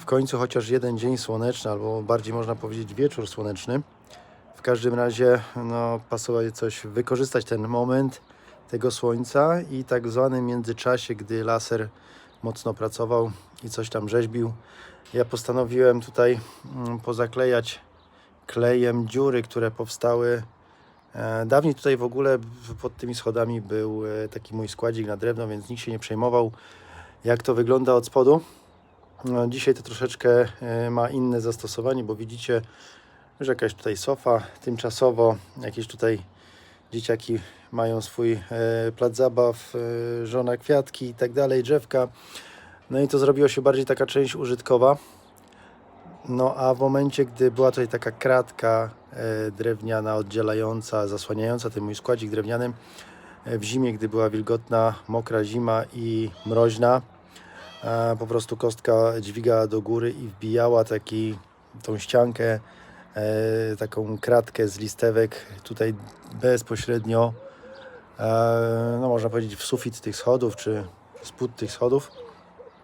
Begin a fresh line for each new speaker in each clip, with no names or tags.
w końcu chociaż jeden dzień słoneczny, albo bardziej można powiedzieć wieczór słoneczny. W każdym razie no, pasowało coś wykorzystać ten moment tego słońca i tak zwanym międzyczasie, gdy laser mocno pracował i coś tam rzeźbił, ja postanowiłem tutaj mm, pozaklejać klejem dziury, które powstały. E, Dawniej tutaj w ogóle pod tymi schodami był e, taki mój składzik na drewno, więc nikt się nie przejmował, jak to wygląda od spodu. No, dzisiaj to troszeczkę e, ma inne zastosowanie, bo widzicie, że jakaś tutaj sofa tymczasowo, jakieś tutaj dzieciaki mają swój e, plac zabaw, e, żona kwiatki i tak dalej, drzewka. No i to zrobiło się bardziej taka część użytkowa. No a w momencie, gdy była tutaj taka kratka drewniana, oddzielająca, zasłaniająca ten mój składzik drewniany, e, w zimie, gdy była wilgotna, mokra zima i mroźna, po prostu kostka dźwigała do góry i wbijała taki, tą ściankę, e, taką kratkę z listewek tutaj bezpośrednio, e, no można powiedzieć w sufit tych schodów, czy spód tych schodów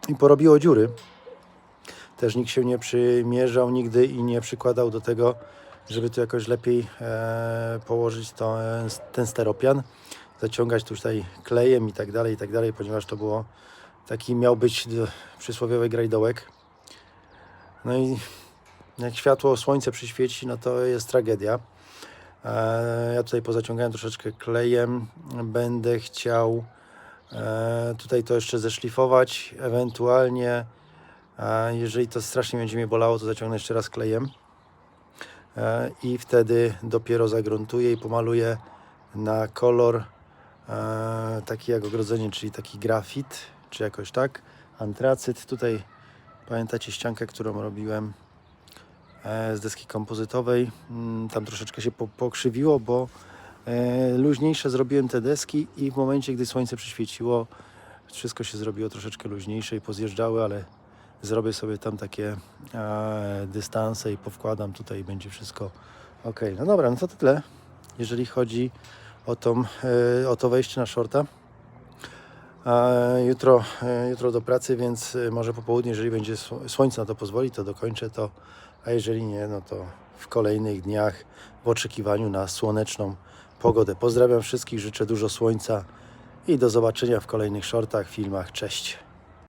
i porobiło dziury. Też nikt się nie przymierzał nigdy i nie przykładał do tego, żeby tu jakoś lepiej e, położyć to, ten steropian, zaciągać tutaj klejem i tak dalej, i tak dalej, ponieważ to było taki miał być d- przysłowiowy grajdołek. No i jak światło słońce przyświeci, no to jest tragedia. E, ja tutaj pozaciągałem troszeczkę klejem. Będę chciał e, tutaj to jeszcze zeszlifować, ewentualnie jeżeli to strasznie będzie mnie bolało, to zaciągnę jeszcze raz klejem E, i wtedy dopiero zagruntuję i pomaluję na kolor e, taki jak ogrodzenie, czyli taki grafit, czy jakoś tak, antracyt. Tutaj pamiętacie ściankę, którą robiłem e, z deski kompozytowej. Mm, Tam troszeczkę się po- pokrzywiło, bo e, luźniejsze zrobiłem te deski i w momencie, gdy słońce przyświeciło, wszystko się zrobiło troszeczkę luźniejsze i pozjeżdżały, ale zrobię sobie tam takie e, dystanse i powkładam tutaj i będzie wszystko ok. No dobra, no to tyle, jeżeli chodzi o, tą, o to wejście na shorta. Jutro, e, jutro do pracy, więc e, może po południu, jeżeli będzie sło- słońce na to pozwoli, to dokończę to, a jeżeli nie, no to w kolejnych dniach w oczekiwaniu na słoneczną pogodę. Pozdrawiam wszystkich, życzę dużo słońca i do zobaczenia w kolejnych shortach, filmach. Cześć!